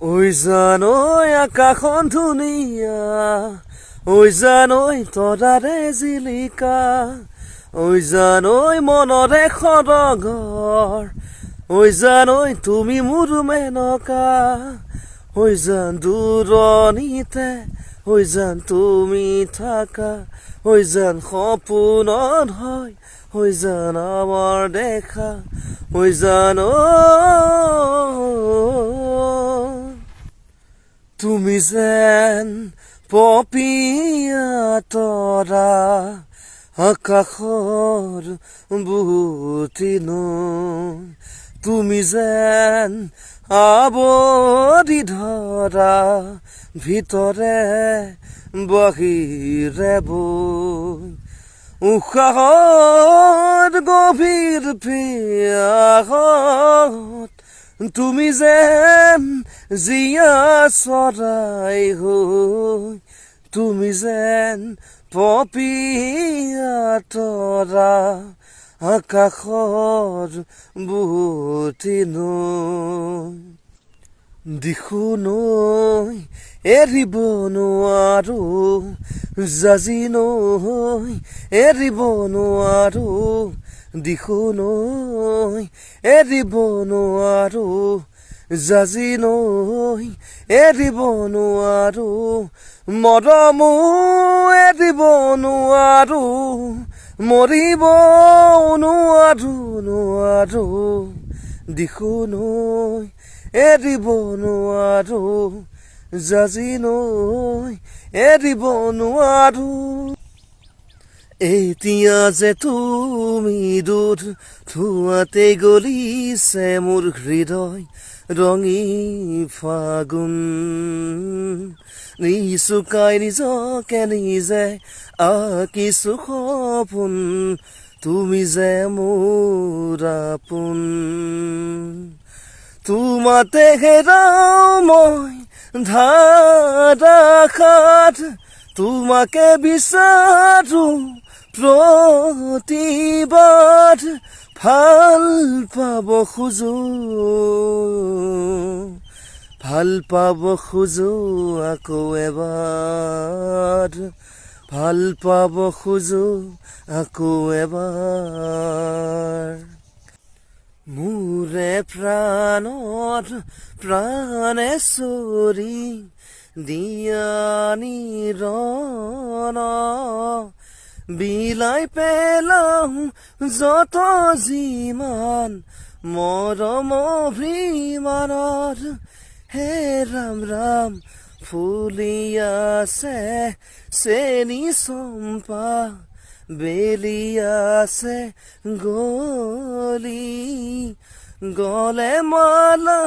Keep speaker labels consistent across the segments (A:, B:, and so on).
A: ওই জানৈ আকাশখন ধুনীয়া, ওই জানৈ তৰাৰে জিলিকা, ওই জানৈ মনৰে সৰগৰ ওই জানৈ তুমি মোৰ মেনকা, ওই জান দূৰণিতে, ওই জান তুমি থাকা, ওই জান সপোনত হয়, ওই জান আমাৰ দেখা, ওই জান তুমি যেন পপিয়া তৰা আকাশৰ বুটিন তুমি যেন আৱৰি ধৰা ভিতৰে বাহিৰে বৈ উশাহত গভীৰ পিয়াহত তুমি যেন জীয়া চৰাই হৈ, তুমি যেন পপিয়া তৰা, আকাশৰ বুটি নৈ। দিশো নৈ, এৰিব নোৱাৰো, জাজি নৈ, এৰিব নোৱাৰো দিশো নৈ এৰিব নোৱাৰো জাজি নৈ এৰিব নোৱাৰো মৰমো এৰিব নোৱাৰো মৰিব নোৱাৰো নোৱাৰো। দিশো নৈ এৰিব নোৱাৰো জাজি নৈ এৰিব নোৱাৰো এতিয়া যে তুমি দূৰ ধোঁৱাতে গলিছে মোৰ হৃদয় ৰঙী ফাগুন। নিচুকাই নিজকে নিজে আঁকিছো সপোন তুমি যে মোৰ তোমাতে হেৰাও মই ধাৰাসাত তোমাকে বিচাৰো প্ৰতিবাদ ভালো পাব খোজো ভালো পাব খোজো আকৌ এবাৰ, ভালো পাব খোজো আকৌ এবাৰ। মোৰে প্ৰাণত প্ৰাণে চৰি, দিয়া নিৰণ বিলাই পেলাও যত যিমান মৰম অভিমানৰ হে ৰাম ৰাম ফুলি আছে চেনি চম্পা বেলি আছে গলি। গলে মালা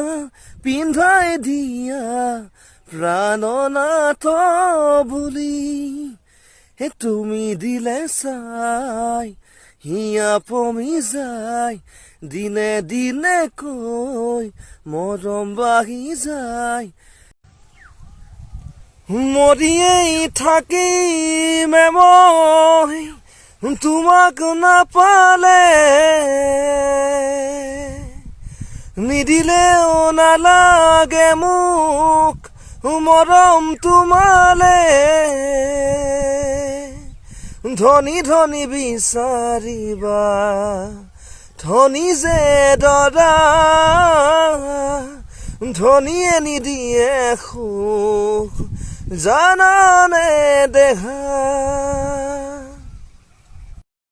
A: পিন্ধাই দিয়া প্ৰাণনাথ বুলি। তুমি দিলে চাই, হিয়া পমি যায় দিনে দিনে কৈ মৰম বাঢ়ি যায় মৰিয়েই থাকিম মই, তোমাক নাপালে নিদিলেও নালাগে মোক মৰম তোমালে। ধনী ধনী বিচাৰিবা ধনী যে দৰা ধনীয়ে নিদিয়ে সুখ জানানে দেহা